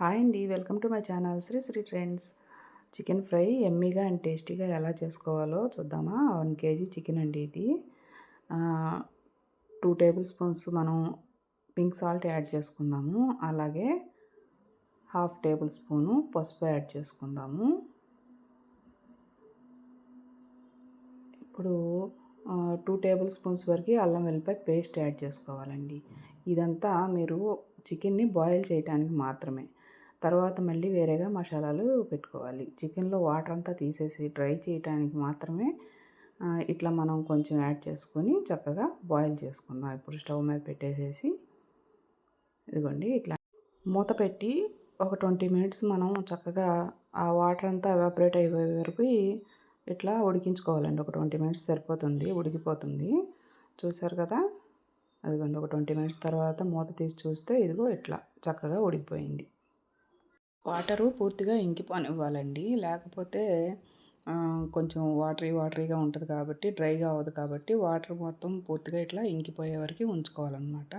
Hi అండి welcome to my channel Sri Sri friends. Chicken fry ఎమ్మీగా and టేస్టీగా ఎలా చేసుకోవాలో చూద్దామా? వన్ కేజీ చికెన్ అండి ఇది. టూ టేబుల్ స్పూన్స్ మనం పింక్ సాల్ట్ యాడ్ చేసుకుందాము. అలాగే హాఫ్ టేబుల్ స్పూను పసుపు యాడ్ చేసుకుందాము. ఇప్పుడు టూ టేబుల్ స్పూన్స్ వరకు అల్లం వెల్లిపాయ పేస్ట్ యాడ్ చేసుకోవాలండి. ఇదంతా మీరు చికెన్ని బాయిల్ చేయడానికి మాత్రమే. తర్వాత మళ్ళీ వేరేగా మసాలాలు పెట్టుకోవాలి. చికెన్లో వాటర్ అంతా తీసేసి డ్రై చేయడానికి మాత్రమే ఇట్లా మనం కొంచెం యాడ్ చేసుకొని చక్కగా బాయిల్ చేసుకుందాం. ఇప్పుడు స్టవ్ మీద పెట్టేసేసి ఇదిగోండి ఇట్లా మూత పెట్టి ఒక ట్వంటీ మినిట్స్ మనం చక్కగా ఆ వాటర్ అంతా ఎవాపరేట్ అయిపోయే వరకు ఇట్లా ఉడికించుకోవాలండి. ఒక ట్వంటీ మినిట్స్ సరిపోతుంది ఉడికిపోతుంది. చూసారు కదా? అదిగోండి ఒక ట్వంటీ మినిట్స్ తర్వాత మూత తీసి చూస్తే ఇదిగో ఇట్లా చక్కగా ఉడికిపోయింది. వాటరు పూర్తిగా ఇంకిపోనివ్వాలండి. లేకపోతే కొంచెం వాటరీ వాటరీగా ఉంటుంది కాబట్టి డ్రైగా అవ్వదు కాబట్టి వాటర్ మొత్తం పూర్తిగా ఇట్లా ఇంకిపోయే వరకు ఉంచుకోవాలన్నమాట.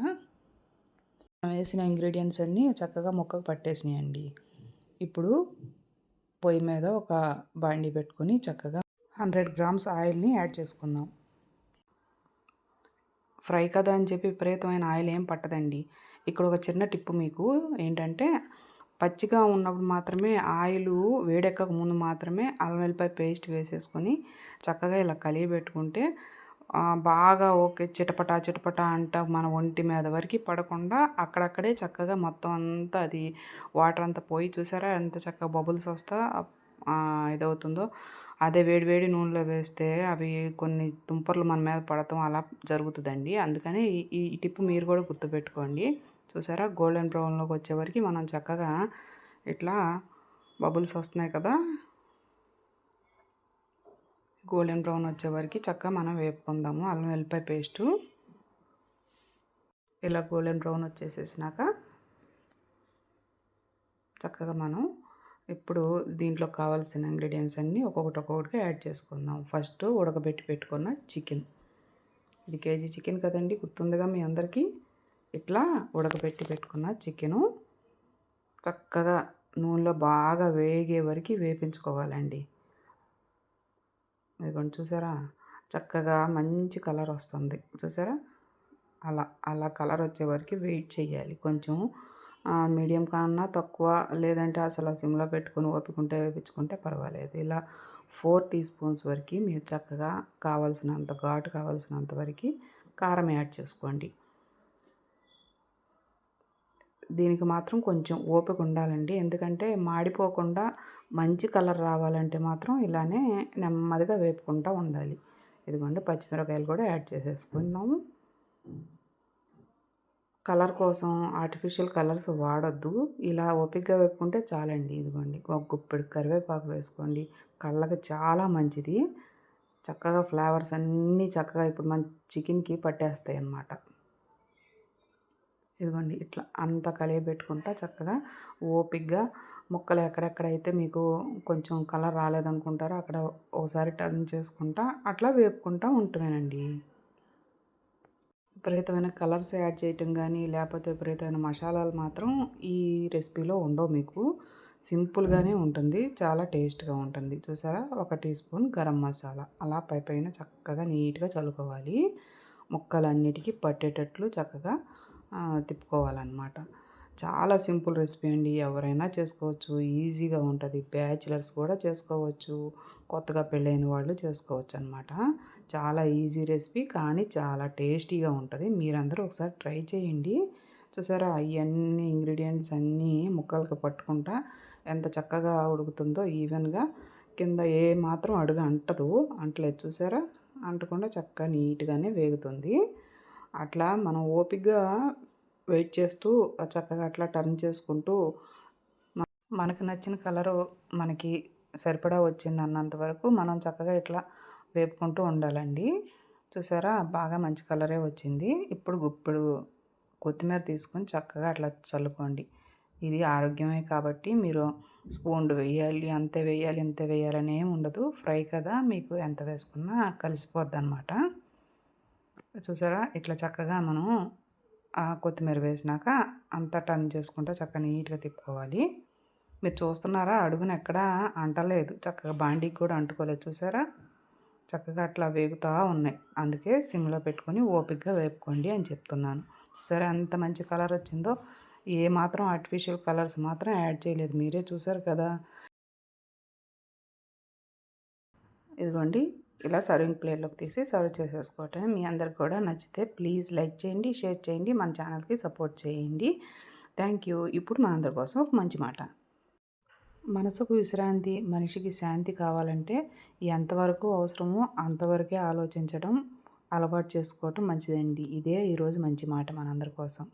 వేసిన ఇంగ్రీడియంట్స్ అన్నీ చక్కగా మొక్కకు పట్టేసినాయండి. ఇప్పుడు పొయ్యి మీద ఒక బాండి పెట్టుకొని చక్కగా హండ్రెడ్ గ్రామ్స్ ఆయిల్ని యాడ్ చేసుకుందాం. ఫ్రై కదా అని చెప్పి విపరీతమైన ఆయిల్ ఏం పట్టదండి. ఇక్కడ ఒక చిన్న టిప్పు మీకు ఏంటంటే పచ్చిగా ఉన్నప్పుడు మాత్రమే ఆయిల్ వేడెక్కక ముందు మాత్రమే అల్లం వెల్లిపాయ పేస్ట్ వేసేసుకొని చక్కగా ఇలా కలిగి పెట్టుకుంటే బాగా ఓకే చిటపట చిటపట అంట మన ఒంటి మీద వరకు పడకుండా అక్కడక్కడే చక్కగా మొత్తం అంతా అది వాటర్ అంతా పోయి చూసారా ఎంత చక్కగా బబుల్స్ వస్తా ఇదవుతుందో. అదే వేడి వేడి నూనెలో వేస్తే అవి కొన్ని తుంపర్లు మన మీద పడటం అలా జరుగుతుందండి. అందుకని ఈ టిప్ మీరు కూడా గుర్తుపెట్టుకోండి. చూసారా? గోల్డెన్ బ్రౌన్లోకి వచ్చేవరకు మనం చక్కగా ఇట్లా బబుల్స్ వస్తున్నాయి కదా? గోల్డెన్ బ్రౌన్ వచ్చేవరకు చక్కగా మనం వేపుకుందాము. అల్లం వెల్లిపాయ పేస్టు. ఇలా గోల్డెన్ బ్రౌన్ వచ్చేసేసినాక చక్కగా మనం ఇప్పుడు దీంట్లో కావాల్సిన ఇంగ్రీడియంట్స్ అన్నీ ఒక్కొక్కటి ఒక్కొక్కటిగా యాడ్ చేసుకుందాం. ఫస్ట్ ఉడకబెట్టి పెట్టుకున్న చికెన్. ఇది కేజీ చికెన్ కదండి గుర్తుందిగా మీ అందరికీ? ఇట్లా ఉడకబెట్టి పెట్టుకున్న చికెను చక్కగా నూనెలో బాగా వేగే వరకు వేపించుకోవాలండి. ఇదిగోండి చూసారా? చక్కగా మంచి కలర్ వస్తుంది. చూసారా? అలా అలా కలర్ వచ్చే వరకు వెయిట్ చేయాలి. కొంచెం మీడియం కన్నా తక్కువ లేదంటే అసలు సిమ్లో పెట్టుకుని ఒప్పుకుంటే వేపించుకుంటే పర్వాలేదు. ఇలా ఫోర్ టీ స్పూన్స్ వరకు మీరు చక్కగా కావాల్సినంత ఘాటు కావాల్సినంత వరకు కారం యాడ్ చేసుకోండి. దీనికి మాత్రం కొంచెం ఓపిక ఉండాలండి. ఎందుకంటే మాడిపోకుండా మంచి కలర్ రావాలంటే మాత్రం ఇలానే నెమ్మదిగా వేపుకుంటూ ఉండాలి. ఇదిగోండి పచ్చిమిరపకాయలు కూడా యాడ్ చేసేసుకున్నాము కలర్ కోసం ఆర్టిఫిషియల్ కలర్స్ వాడొద్దు. ఇలా ఓపికగా వేపుకుంటే చాలండి. ఇదిగోండి ఒక గుప్పెడు కరివేపాకు వేసుకోండి. కళ్ళకి చాలా మంచిది. చక్కగా ఫ్లేవర్స్ అన్నీ చక్కగా ఇప్పుడు మన చికెన్కి పట్టేస్తాయి అన్నమాట ఇదిగోండి ఇట్లా అంతా కలియబెట్టుకుంటా చక్కగా ఓపిగ్గా ముక్కలు ఎక్కడెక్కడైతే మీకు కొంచెం కలర్ రాలేదనుకుంటారో అక్కడ ఒకసారి టర్న్ చేసుకుంటా అట్లా వేపుకుంటా ఉంటున్నానండి. విపరీతమైన కలర్స్ యాడ్ చేయటం కానీ లేకపోతే విపరీతమైన మసాలాలు మాత్రం ఈ రెసిపీలో ఉండవు మీకు. సింపుల్గానే ఉంటుంది చాలా టేస్ట్గా ఉంటుంది. చూసారా? ఒక టీ స్పూన్ గరం మసాలా. అలా పై పైన చక్కగా నీట్గా చల్లుకోవాలి. ముక్కలన్నిటికీ పట్టేటట్లు చక్కగా తిప్పుకోవాలన్నమాట. చాలా సింపుల్ రెసిపీ అండి. ఎవరైనా చేసుకోవచ్చు. ఈజీగా ఉంటుంది. బ్యాచిలర్స్ కూడా చేసుకోవచ్చు. కొత్తగా పెళ్ళైన వాళ్ళు చేసుకోవచ్చు అనమాట చాలా ఈజీ రెసిపీ కానీ చాలా టేస్టీగా ఉంటుంది. మీరందరూ ఒకసారి ట్రై చేయండి. చూసారా? అవన్నీ ఇంగ్రీడియంట్స్ అన్నీ ముక్కలకి పట్టుకుంటా ఎంత చక్కగా ఉడుకుతుందో ఈవెన్గా కింద ఏ మాత్రం అడుగు అంటదు. అంటలేదు. చూసారా? అంటకుండా చక్కగా నీట్గానే వేగుతుంది. అట్లా మనం ఓపికగా వెయిట్ చేస్తూ చక్కగా అట్లా టర్న్ చేసుకుంటూ మనకు నచ్చిన కలరు మనకి సరిపడా వచ్చింది అన్నంత వరకు మనం చక్కగా ఇట్లా వేపుకుంటూ ఉండాలండి. చూసారా? బాగా మంచి కలరే వచ్చింది. ఇప్పుడు గుప్పుడు కొత్తిమీర తీసుకొని చక్కగా అట్లా చల్లుకోండి. ఇది ఆరోగ్యమే కాబట్టి మీరు స్పూన్ వేయాలి అంతే వేయాలి ఇంత వేయాలని ఏమి ఉండదు. ఫ్రై కదా మీకు ఎంత వేసుకున్నా కలిసిపోద్ది అనమాట చూసారా? ఇట్లా చక్కగా మనం కొత్తిమీర వేసినాక అంతా టర్న్ చేసుకుంటూ చక్కగా నీట్గా తిప్పుకోవాలి. మీరు చూస్తున్నారా? అడుగున ఎక్కడా అంటలేదు. చక్కగా బాండీకి కూడా అంటుకోలేదు చూసారా? చక్కగా అట్లా వేగుతూ ఉన్నాయి. అందుకే సిమ్లో పెట్టుకొని ఓపిక్గా వేపుకోండి అని చెప్తున్నాను. సరే అంత మంచి కలర్ వచ్చిందో. ఏ మాత్రం ఆర్టిఫిషియల్ కలర్స్ మాత్రం యాడ్ చేయలేదు. మీరే చూసారు కదా? ఇదిగోండి. ఇలా సర్వింగ్ ప్లేట్లోకి తీసి సర్వ్ చేసేసుకోవటం మీ అందరికి కూడా నచ్చితే ప్లీజ్ లైక్ చేయండి షేర్ చేయండి మన ఛానల్కి సపోర్ట్ చేయండి. Thank you. ఇప్పుడు మనందరి కోసం ఒక మంచి మాట. మనసుకు విశ్రాంతి మనిషికి శాంతి కావాలంటే ఎంతవరకు అవసరమో అంతవరకే ఆలోచించడం అలవాటు చేసుకోవటం మంచిదండి. ఇదే ఈరోజు మంచి మాట మనందరి కోసం.